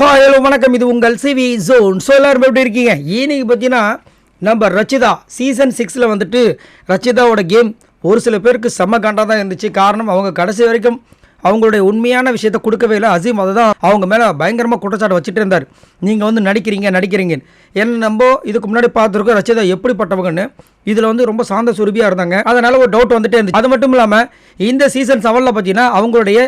Hi hello வணக்கம். இது உங்கள் சிவி ஜோன். ஸோ எல்லோரும் எப்படி இருக்கீங்க? இன்னைக்கு பார்த்தீங்கன்னா நம்ம ரச்சிதா சீசன் சிக்ஸில் வந்துட்டு ரச்சிதாவோட கேம் ஒரு சில பேருக்கு செம்ம காண்டாக தான் இருந்துச்சு. காரணம் அவங்க கடைசி வரைக்கும் அவங்களுடைய உண்மையான விஷயத்தை கொடுக்கவே இல்லை. அசீம் அதை தான் அவங்க மேலே பயங்கரமாக குற்றச்சாட்டு வச்சுட்டு இருந்தார். நீங்கள் வந்து நடிக்கிறீங்க நடிக்கிறீங்க என்ன நம்ம இதுக்கு முன்னாடி பார்த்துருக்கோம் ரச்சிதா எப்படிப்பட்டவங்கன்னு. இதில் வந்து ரொம்ப சாந்த சுருபியாக இருந்தாங்க. அதனால் ஒரு டவுட் வந்துட்டே இருந்துச்சு. அது மட்டும் இல்லாமல் இந்த சீசன் செவனில் பார்த்தீங்கன்னா அவங்களுடைய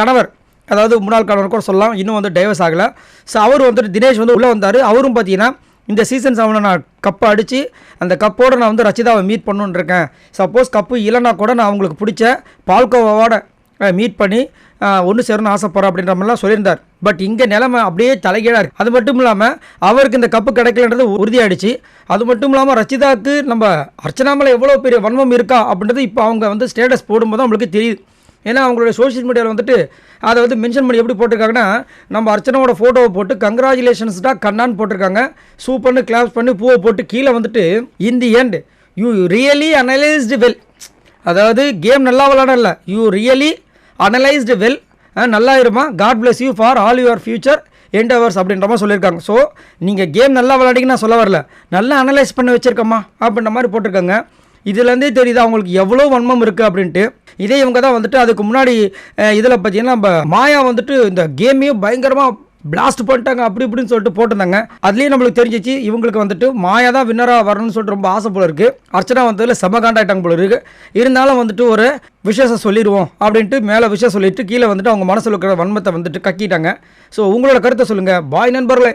கணவர் அதாவது முன்னாள் கணவன் கூட சொல்லலாம் இன்னும் வந்து டைவர்ஸ் ஆகலை. ஸோ அவர் வந்துட்டு தினேஷ் வந்து உள்ளே வந்தார். அவரும் பார்த்தீங்கன்னா இந்த சீசன் செவனில் நான் கப்பை அடித்து அந்த கப்போடு நான் வந்து ரச்சிதாவை மீட் பண்ணுன்னு இருக்கேன். சப்போஸ் கப்பு இல்லைனா கூட நான் அவங்களுக்கு பிடிச்ச பால்கோவாவோட மீட் பண்ணி ஒன்று சேரணும்னு ஆசைப்பட்றேன் அப்படின்ற மாதிரிலாம் சொல்லியிருந்தார். பட் இங்கே நிலமை அப்படியே தலைகீழாக இருக்குது அது மட்டும் இல்லாமல் அவருக்கு இந்த கப்பு கிடைக்கலன்றது உறுதியாயிடுச்சு. அது மட்டும் இல்லாமல் ரச்சிதாவுக்கு நம்ம அர்ச்சனா மேலே எவ்வளோ பெரிய வன்மம் இருக்கா அப்படின்றது இப்போ அவங்க வந்து ஸ்டேட்டஸ் போடும்போது நம்மளுக்கு தெரியுது. ஏன்னா அவங்களுடைய சோஷியல் மீடியாவில் வந்துட்டு அதை வந்து மென்ஷன் பண்ணி எப்படி போட்டிருக்காங்கன்னா நம்ம அர்ச்சனாவோட ஃபோட்டோவை போட்டு கங்க்ராச்சுலேஷன்ஸ்டா கண்ணான்னு போட்டிருக்காங்க. சூப்பர்னு கிளாப்ஸ் பண்ணி பூவை போட்டு கீழே வந்துட்டு in the end you really analysed well அதாவது கேம் நல்லா விளாடல யூ ரியலி அனலைஸ்டு வெல் நல்லா இருமா. God bless you for all your future endeavours அப்படின்ற மாதிரி சொல்லியிருக்காங்க. ஸோ நீங்கள் கேம் நல்லா விளையாடிங்கன்னு நான் சொல்ல வரல. நல்லா அனலைஸ் பண்ணி வச்சுருக்கம்மா அப்படின்ற மாதிரி போட்டிருக்காங்க. இதுலேருந்தே தெரியுது அவங்களுக்கு எவ்வளோ வன்மம் இருக்குது அப்படின்ட்டு. இதே இவங்க தான் வந்துட்டு அதுக்கு முன்னாடி இதில் பார்த்தீங்கன்னா நம்ம மாயா வந்துட்டு இந்த கேமையும் பயங்கரமாக பிளாஸ்ட் பண்ணிட்டாங்க அப்படி இப்படின்னு சொல்லிட்டு போட்டிருந்தாங்க. அதுலேயே நம்மளுக்கு தெரிஞ்சிச்சு இவங்களுக்கு வந்துட்டு மாயா தான் வின்னராக வரணும்னு சொல்லிட்டு ரொம்ப ஆசை போல இருக்குது அர்ச்சனா வந்ததில் செம காண்டாயிட்டாங்க போல இருக்குது இருந்தாலும் வந்துட்டு ஒரு விஷயம் சொல்லிடுவோம் அப்படின்ட்டு மேலே விஷயம் சொல்லிட்டு கீழே வந்துட்டு அவங்க மனசில் இருக்கிற வன்மத்தை வந்துட்டு கக்கிட்டாங்க. ஸோ உங்களோட கருத்தை சொல்லுங்கள் பாய் நண்பர்களே.